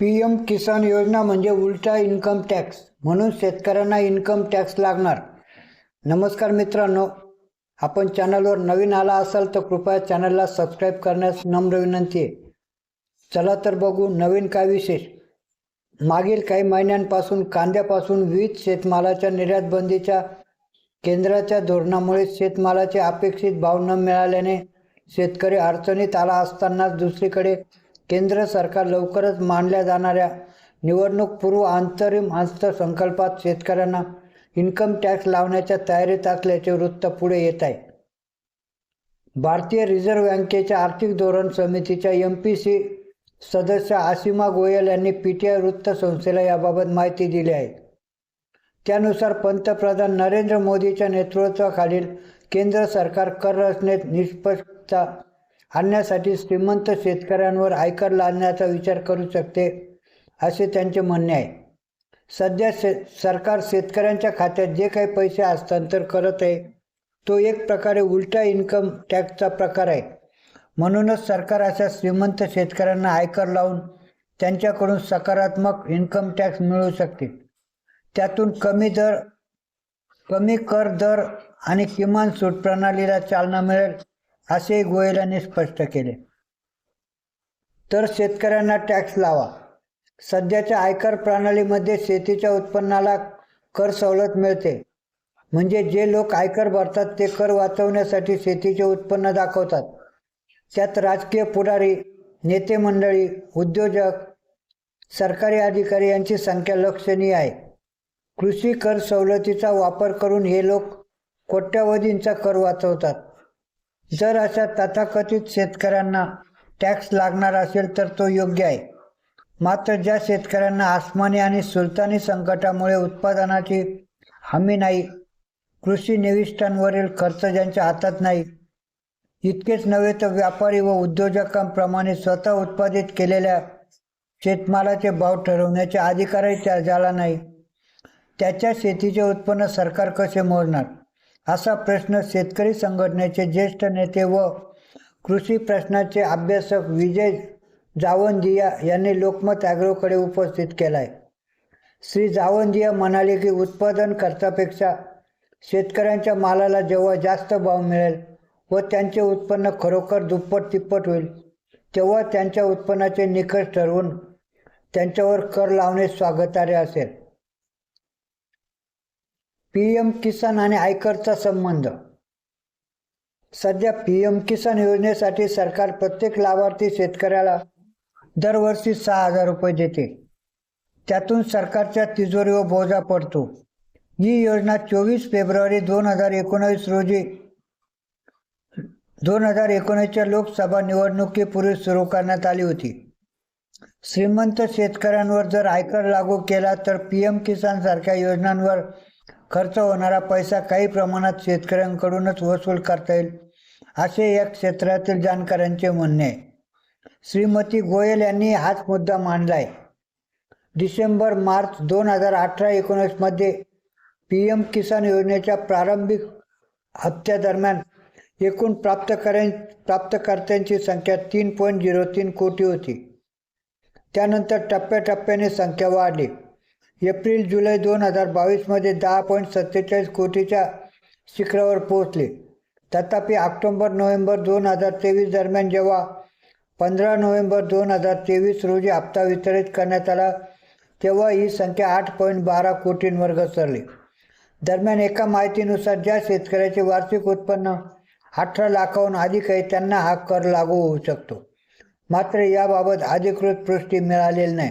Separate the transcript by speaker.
Speaker 1: P M किसान योजना म्हणजे उलटा इन्कम टॅक्स म्हणून शेतकऱ्यांना इन्कम टॅक्स लागणार. नमस्कार मित्रांनो आपण चॅनलवर नवीन आला असाल तर कृपया चॅनलला सबस्क्राईब करण्यास नम्र विनंती आहे. चला तर बघू नवीन काय विशेष. मागील काही महिन्यांपासून कांद्यापासून विविध शेतमालाच्या निर्यात बंदीच्या केंद्राच्या धोरणामुळे शेतमालाचे अपेक्षित भाव न मिळाल्याने शेतकरी अडचणीत आला असतानाच दुसरीकडे केंद्र सरकार लवकरच मानल्या जाणाऱ्या निवडणूकपूर्व अंतरिम अर्थसंकल्पात शेतकऱ्यांना इन्कम टॅक्स लावण्याच्या तयारीत असल्याचे वृत्त पुढे येत आहे. भारतीय रिझर्व्ह बँकेच्या आर्थिक धोरण समितीच्या एम पी सी सदस्य आसिमा गोयल यांनी पी टी आय वृत्तसंस्थेला याबाबत माहिती दिली आहे. त्यानुसार पंतप्रधान नरेंद्र मोदीच्या नेतृत्वाखालील केंद्र सरकार कर रचनेत निष्पक्षता आणण्यासाठी श्रीमंत शेतकऱ्यांवर आयकर लादण्याचा विचार करू शकते असे त्यांचे म्हणणे आहे. सध्या शे सरकार शेतकऱ्यांच्या खात्यात जे काही पैसे हस्तांतर करत आहे तो एक प्रकारे उलटा इन्कम टॅक्सचा प्रकार आहे. म्हणूनच सरकार अशा श्रीमंत शेतकऱ्यांना आयकर लावून त्यांच्याकडून सकारात्मक इन्कम टॅक्स मिळू शकते. त्यातून कमी दर कमी कर दर आणि किमान सूट प्रणालीला चालना मिळेल. असे गोयलाने स्पष्ट केले. तर शेतकऱ्यांना टॅक्स लावा. सध्याच्या आयकर प्रणालीमध्ये शेतीच्या उत्पन्नाला कर सवलत मिळते. म्हणजे जे लोक आयकर भरतात ते कर वाचवण्यासाठी शेतीचे उत्पन्न दाखवतात. त्यात राजकीय पुढारी नेते मंडळी उद्योजक सरकारी अधिकारी यांची संख्या लक्षणीय आहे. कृषी कर सवलतीचा वापर करून हे लोक कोट्यावधींचा कर वाचवतात. जर अशा तथाकथित शेतकऱ्यांना टॅक्स लागणार असेल तर तो योग्य आहे. मात्र ज्या शेतकऱ्यांना आसमानी आणि सुलतानी संकटामुळे उत्पादनाची हमी नाही कृषी निविष्ठांवरील खर्च ज्यांच्या हातात नाही इतकेच नव्हे तर व्यापारी व उद्योजकांप्रमाणे स्वतः उत्पादित केलेल्या शेतमालाचे भाव ठरवण्याचे अधिकारही त्या झाला नाही. त्याच्या शेतीचे उत्पन्न सरकार कसे मोजणार? असा प्रश्न शेतकरी संघटनेचे ज्येष्ठ नेते व कृषी प्रश्नाचे अभ्यासक विजय जावंदिया यांनी लोकमत ॲग्रोकडे उपस्थित केला आहे श्री जावंदिया म्हणाले की उत्पादन खर्चापेक्षा शेतकऱ्यांच्या मालाला जेव्हा जास्त भाव मिळेल व त्यांचे उत्पन्न खरोखर दुप्पट तिप्पट होईल तेव्हा त्यांच्या उत्पन्नाचे निकष ठरवून त्यांच्यावर कर लावणे स्वागतार्ह असेल. पी एम किसान आणि आयकरचा संबंध. सध्या पी एम किसान योजनेसाठी सरकार प्रत्येक लाभार्थी शेतकऱ्याला दरवर्षी सहा हजार रुपये देते. त्यातून सरकारच्या तिजोरीवर बोजा पडतो. ही योजना चोवीस फेब्रुवारी दोन हजार एकोणावीस रोजी दोन हजार एकोणीसच्या लोकसभा निवडणुकीपूर्वी सुरू करण्यात आली होती. श्रीमंत शेतकऱ्यांवर जर आयकर लागू केला तर पी एम किसान सारख्या योजनांवर खर्च होणारा पैसा काही प्रमाणात शेतकऱ्यांकडूनच वसूल करता येईल असे या क्षेत्रातील जाणकारांचे म्हणणे. आहे श्रीमती गोयल यांनी हाच मुद्दा मांडला आहे. डिसेंबर मार्च दोन हजार अठरा एकोणीसमध्ये पी एम किसान योजनेच्या प्रारंभिक हप्त्यादरम्यान एकूण प्राप्तकऱ्यां प्राप्तकर्त्यांची संख्या तीन पॉईंट झिरो तीन कोटी होती. त्यानंतर टप्प्याटप्प्याने संख्या वाढली. एप्रिल जुलै दोन हजार बावीसमध्ये दहा पॉईंट सत्तेचाळीस कोटीच्या शिखरावर पोहोचले. तथापि ऑक्टोंबर नोव्हेंबर दोन हजार तेवीस दरम्यान जेव्हा पंधरा नोव्हेंबर दोन हजार तेवीस रोजी हप्ता वितरित करण्यात आला तेव्हा ही संख्या आठ पॉईंट बारा कोटींवर घसरली. दरम्यान एका माहितीनुसार ज्या शेतकऱ्याचे वार्षिक उत्पन्न अठरा लाखाहून अधिक आहे त्यांना हा कर लागू होऊ शकतो. मात्र याबाबत अधिकृत पुष्टी मिळालेली नाही.